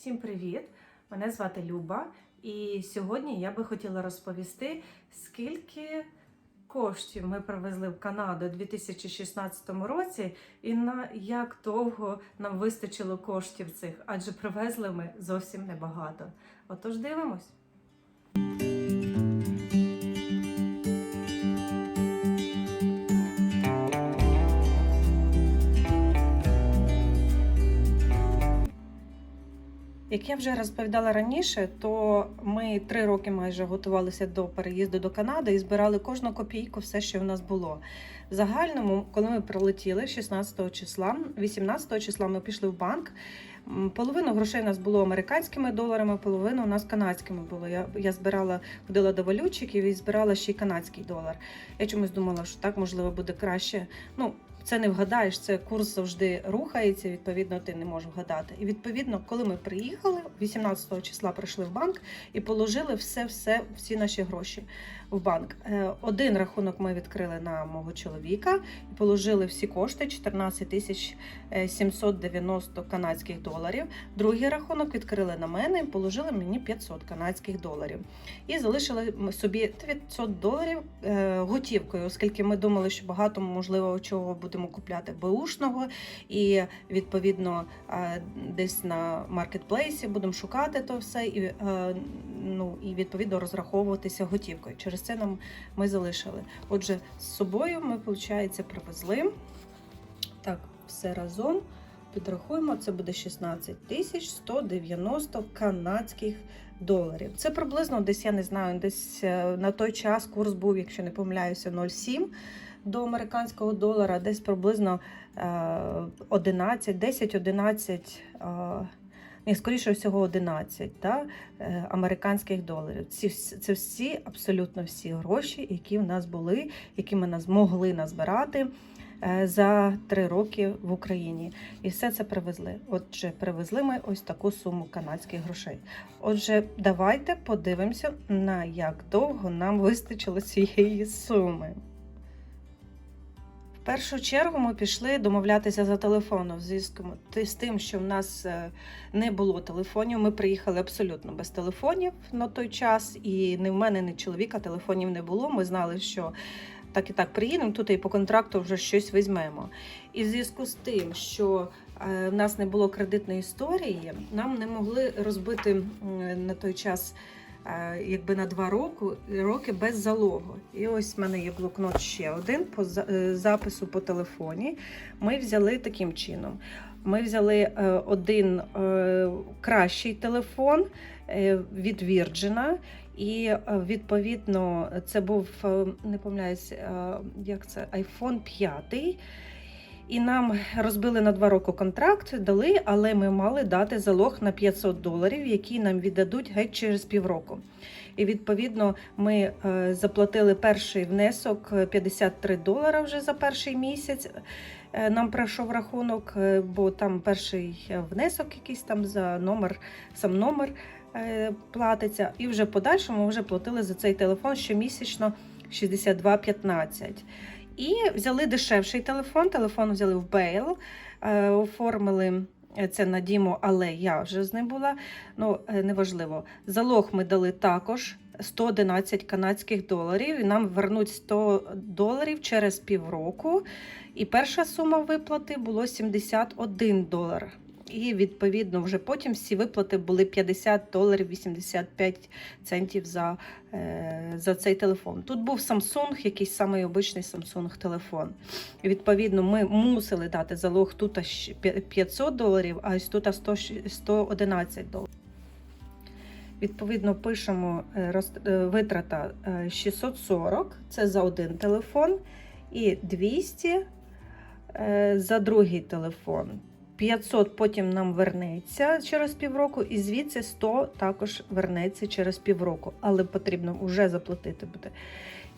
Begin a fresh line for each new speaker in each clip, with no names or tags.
Всім привіт! Мене звати Люба, і сьогодні я би хотіла розповісти, скільки коштів ми привезли в Канаду у 2016 році, і на як довго нам вистачило коштів цих, адже привезли ми зовсім небагато. Отож, дивимось. Як я вже розповідала раніше, то ми три роки майже готувалися до переїзду до Канади і збирали кожну копійку, все, що в нас було. В загальному, коли ми прилетіли 16 числа, 18 числа ми пішли в банк. Половину грошей у нас було американськими доларами, половину у нас канадськими було. Я, я збирала, ходила до валютчиків і збирала ще й канадський долар. Я чомусь думала, що так можливо буде краще. Ну, це не вгадаєш, це курс завжди рухається, відповідно, ти не можеш вгадати. І відповідно, коли ми приїхали, 18 числа прийшли в банк і положили все-все, всі наші гроші в банк. Е, Один рахунок ми відкрили на мого чоловіка і положили всі кошти 14 тисяч е, 790 канадських доларів. Другий рахунок відкрили на мене і положили мені 500 канадських доларів. І залишили собі 900 доларів е, готівкою, оскільки ми думали, що багато можливо чого будемо купляти беушного, і відповідно е, десь на маркетплейсі будемо шукати то все, і е, ну і відповідно розраховуватися готівкою. Через це нам ми залишили. Отже, з собою ми, виходить, привезли так, все разом. Підрахуємо, це буде 16 тисяч 190 канадських доларів. Це приблизно десь, я не знаю, десь е, на той час курс був, якщо не помиляюся, 0,7 до американського долара, десь приблизно е, 11, 10, 11, е, ні, скоріше всього 11 да, е, американських доларів. Ці, це всі, абсолютно всі гроші, які в нас були, які ми могли назбирати е, за три роки в Україні. І все це привезли. Отже, привезли ми ось таку суму канадських грошей. Отже, давайте подивимося, на як довго нам вистачило цієї суми. В першу чергу ми пішли домовлятися за телефоном зв'язку з тим, що в нас е, не було телефонів. Ми приїхали абсолютно без телефонів на той час, і ні в мене, ні чоловіка телефонів не було. Ми знали, що так і так приїдемо, тут і по контракту вже щось візьмемо. І в зв'язку з тим, що е, в нас не було кредитної історії, нам не могли розбити на той час. е, Якби на два роки, роки без залогу. І ось в мене є блокнот ще один по е, запису по телефоні. Ми взяли таким чином. Ми взяли один кращий телефон від Virgin, і е, відповідно це був, е, не помиляюсь, е, як це iPhone 5. І нам розбили на два роки контракт, дали, але ми мали дати залог на 500 доларів, які нам віддадуть геть через півроку. І відповідно ми заплатили перший внесок е, 53 долара вже за перший місяць. Нам пройшов рахунок, бо там перший внесок якийсь там за номер, сам номер платиться. І вже подальшому вже платили за цей телефон щомісячно 62,15. І взяли дешевший телефон. Телефон взяли в Бейл, е, оформили це на Діму, але я вже з ним була. Ну, е, неважливо. Залог ми дали також 111 канадських доларів, і нам вернуть 100 доларів через півроку. І перша сума виплати було 71 долар. І відповідно вже потім всі виплати були 50 доларів 85 центів за, е, за цей телефон. Тут був Samsung, якийсь самий обичний Samsung телефон. І, відповідно, ми мусили дати залог тут аж 500 доларів, а ось тут 100, 111 доларів. Відповідно, пишемо е, е, витрата е, 640, це за один телефон, і 200 е, за другий телефон. 500 потім нам вернеться через півроку, і звідси 100 також вернеться через півроку, але потрібно вже заплатити буде.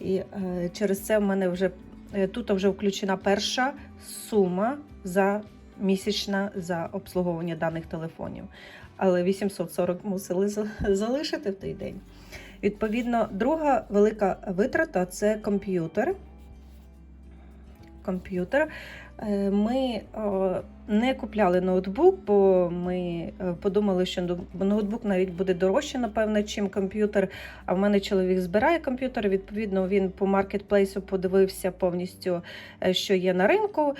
І е, через це в мене вже е, тут вже включена перша сума за місячна за обслуговування даних телефонів. Але 840 мусили за- залишити в той день. Відповідно, друга велика витрата це комп'ютер. Комп'ютер. Е, Ми не купляли ноутбук, бо ми е, подумали, що ноутбук навіть буде дорожче, напевно, чим комп'ютер. А в мене чоловік збирає комп'ютер. Відповідно, він по маркетплейсу подивився повністю, е, що є на ринку,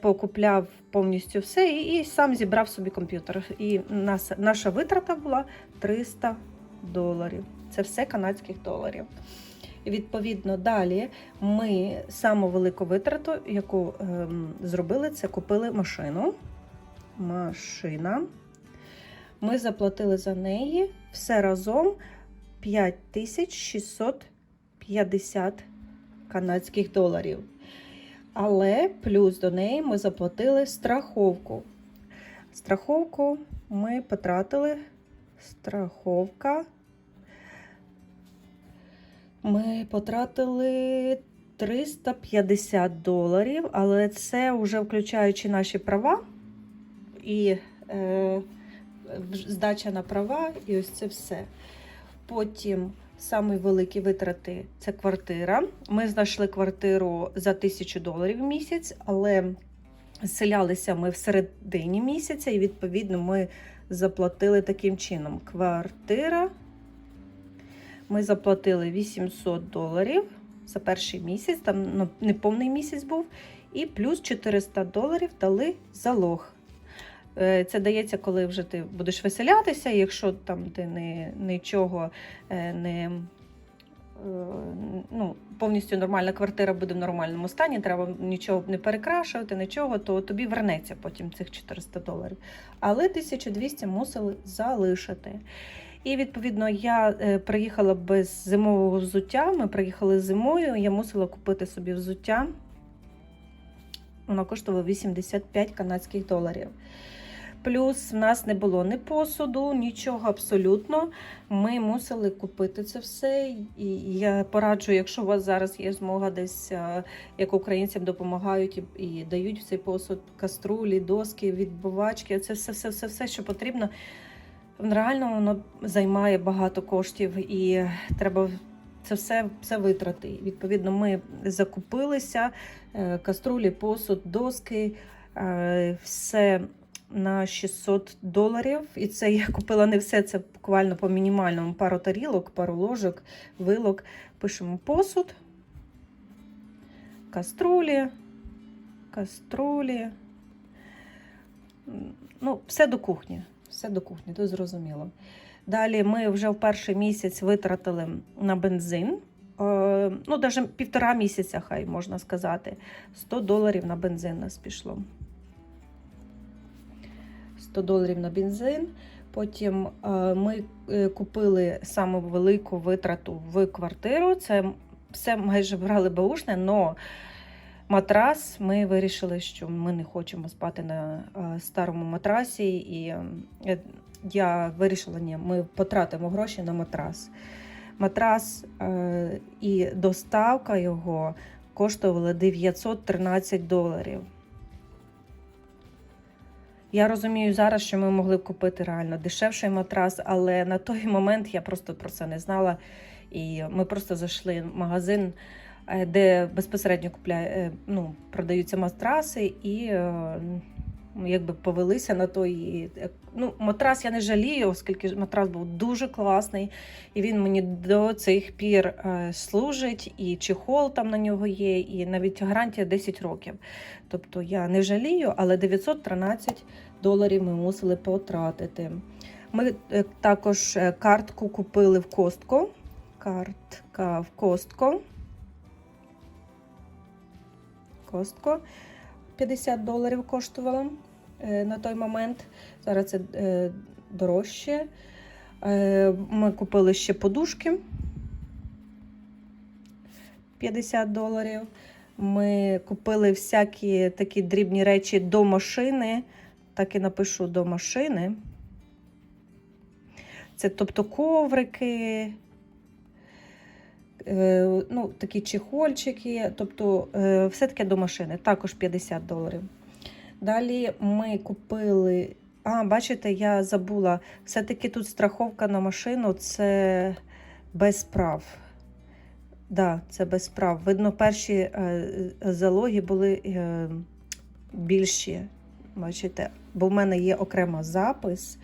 покупляв повністю все і, і сам зібрав собі комп'ютер. І нас, наша витрата була 300 доларів. Це все канадських доларів. Відповідно далі ми саму велику витрату, яку ем, зробили, це купили машину. Машина. Ми заплатили за неї все разом 5650 канадських доларів. Але плюс до неї ми заплатили страховку. Страховку ми потратили. Страховка. Ми потратили 350 доларів, але це вже включаючи наші права і е, здача на права, і ось це все. Потім самі великі витрати це квартира. Ми знайшли квартиру за 1000 доларів в місяць, але селялися ми в середині місяця, і відповідно ми заплатили таким чином: квартира. Ми заплатили 800 доларів за перший місяць, там ну, не повний місяць був, і плюс 400 доларів дали залог. Е, Це дається, коли вже ти будеш виселятися, якщо там ти не, нічого е, не. е, Ну, повністю нормальна квартира буде в нормальному стані, треба нічого не перекрашувати, нічого, то тобі вернеться потім цих 400 доларів. Але 1200 мусили залишити. І відповідно я е, приїхала без зимового взуття. Ми приїхали зимою. Я мусила купити собі взуття. Воно коштувало 85 канадських доларів. Плюс в нас не було ні посуду, нічого абсолютно. Ми мусили купити це все. І я пораджу, якщо у вас зараз є змога десь, е, як українцям допомагають і, і дають цей посуд каструлі, доски, відбивачки, це все, все, все, все, що потрібно. Реально воно займає багато коштів і треба це все, все витрати. Відповідно, ми закупилися е, каструлі, посуд, доски, е, все на 600 доларів. І це я купила не все, це буквально по мінімальному пару тарілок, пару ложок, вилок. Пишемо посуд, каструлі, каструлі. Ну, все до кухні. Все до кухні, то зрозуміло. Далі ми вже в перший місяць витратили на бензин. Е, ну, навіть півтора місяця, хай можна сказати. 100 доларів на бензин нас пішло. 100 доларів на бензин. Потім е, ми е, купили саму велику витрату в квартиру. Це все майже брали баушне, але матрас ми вирішили, що ми не хочемо спати на е, старому матрасі. І е, я вирішила, ні, ми потратимо гроші на матрас. Матрас е, і доставка його коштувала 913 доларів. Я розумію зараз, що ми могли б купити реально дешевший матрас, але на той момент я просто про це не знала. І ми просто зайшли в магазин, де безпосередньо купляє, е, ну, продаються матраси, і е, якби повелися на той. е, Ну, матрас я не жалію, оскільки матрас був дуже класний, і він мені до цих пір е, служить, і чехол там на нього є, і навіть гарантія 10 років. Тобто я не жалію, але 913 доларів ми мусили потратити. Ми е, також е, картку купили в Костко. Картка в Костко. Костко 50 доларів коштувала е, на той момент. Зараз це е, дорожче. Е, Ми купили ще подушки 50 доларів. Ми купили всякі такі дрібні речі до машини. Так і напишу до машини. Це тобто коврики, ну, такі чехольчики, тобто е, все таке до машини, також 50 доларів. Далі ми купили. А, бачите, я забула. Все-таки тут страховка на машину це без прав. Да, це без прав. Видно, перші е, залоги були е, більші. Бачите, бо в мене є окремо запис,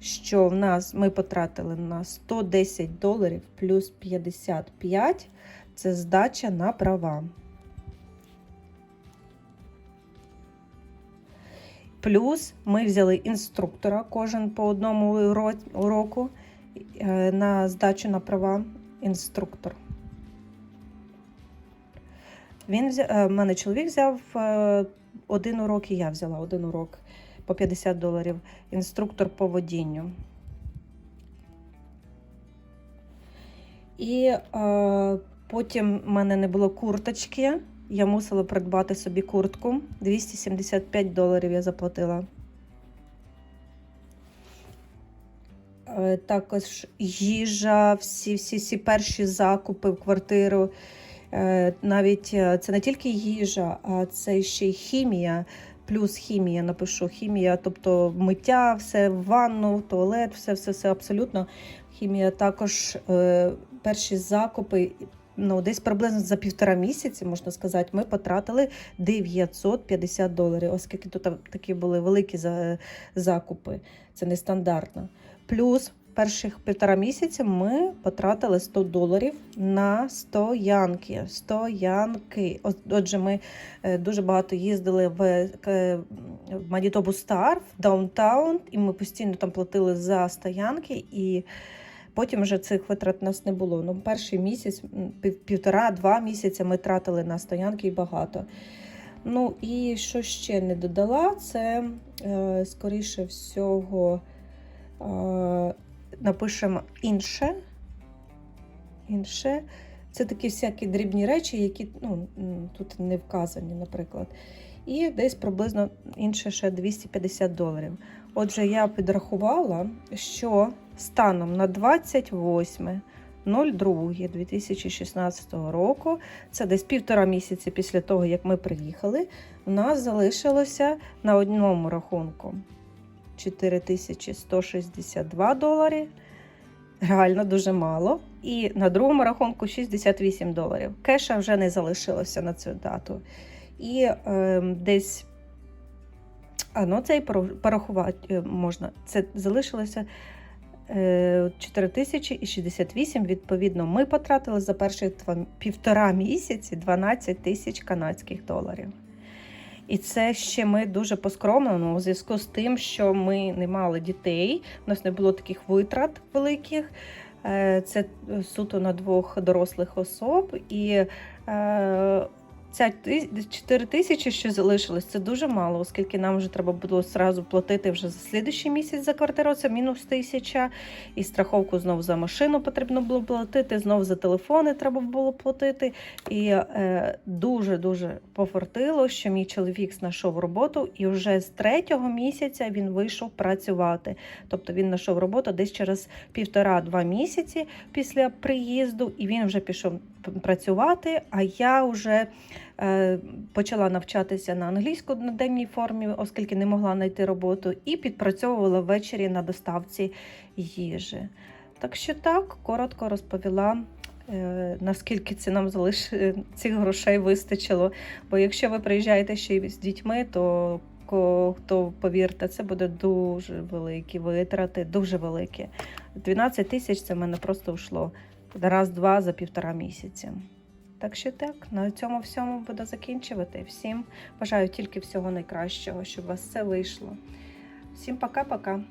що в нас ми потратили на 110 доларів плюс 55 це здача на права. Плюс ми взяли інструктора кожен по одному уроку е, на здачу на права. Інструктор. Він взяв, е, мене чоловік взяв е, один урок, і я взяла один урок по 50 доларів. Інструктор по водінню. І е, потім в мене не було курточки. Я мусила придбати собі куртку. 275 доларів я заплатила. Е, Також їжа, всі, всі, всі перші закупи в квартиру. Е, Навіть е, це не тільки їжа, а це ще й хімія. Плюс хімія, напишу хімія, тобто миття, все в ванну, туалет, все, все, все абсолютно. Хімія також е, перші закупи. Ну, десь приблизно за півтора місяці, можна сказати, ми потратили 950 доларів, оскільки тут такі були великі закупи. Це нестандартно. Плюс перших півтора місяця ми потратили 100 доларів на стоянки. Стоянки. От- Отже, ми е, дуже багато їздили в, Манітобу Стар, в Даунтаун, і ми постійно там платили за стоянки. І потім вже цих витрат у нас не було. Ну, перший місяць, півтора-два місяці ми тратили на стоянки і багато. Ну і що ще не додала, це е, скоріше всього е, напишемо інше. Інше. Це такі всякі дрібні речі, які ну, тут не вказані, наприклад. І десь приблизно інше ще 250 доларів. Отже, я підрахувала, що станом на 28 02.2016 року, це десь півтора місяці після того, як ми приїхали, у нас залишилося на одному рахунку 4162 долари. Реально дуже мало. І на другому рахунку 68 доларів. Кеша вже не залишилося на цю дату. І е, десь а, ну, це порахувати е, можна. Це залишилося е, 4068. Відповідно, ми потратили за перших півтора місяці 12 тисяч канадських доларів. І це ще ми дуже поскромлено у зв'язку з тим, що ми не мали дітей, у нас не було таких витрат великих. Е, Це суто на двох дорослих особ. І е, ця 4 тисячі, що залишилось, це дуже мало, оскільки нам вже треба було зразу платити вже за слідуючий місяць за квартиру, це мінус тисяча. І страховку знову за машину потрібно було платити, знову за телефони треба було платити. І е, дуже-дуже пофартило, що мій чоловік знайшов роботу, і вже з третього місяця він вийшов працювати. Тобто він знайшов роботу десь через півтора-два місяці після приїзду, і він вже пішов працювати. А я вже почала навчатися на англійську на денній формі, оскільки не могла знайти роботу, і підпрацьовувала ввечері на доставці їжі. Так що так, коротко розповіла. е, Наскільки це нам залиш... е, цих грошей вистачило. Бо якщо ви приїжджаєте ще й з дітьми, то то повірте, це буде дуже великі витрати, дуже великі. 12 тисяч це в мене просто йшло раз-два за півтора місяці. Так що так, на цьому всьому буду закінчувати. Всім бажаю тільки всього найкращого, щоб у вас все вийшло. Всім пока-пока.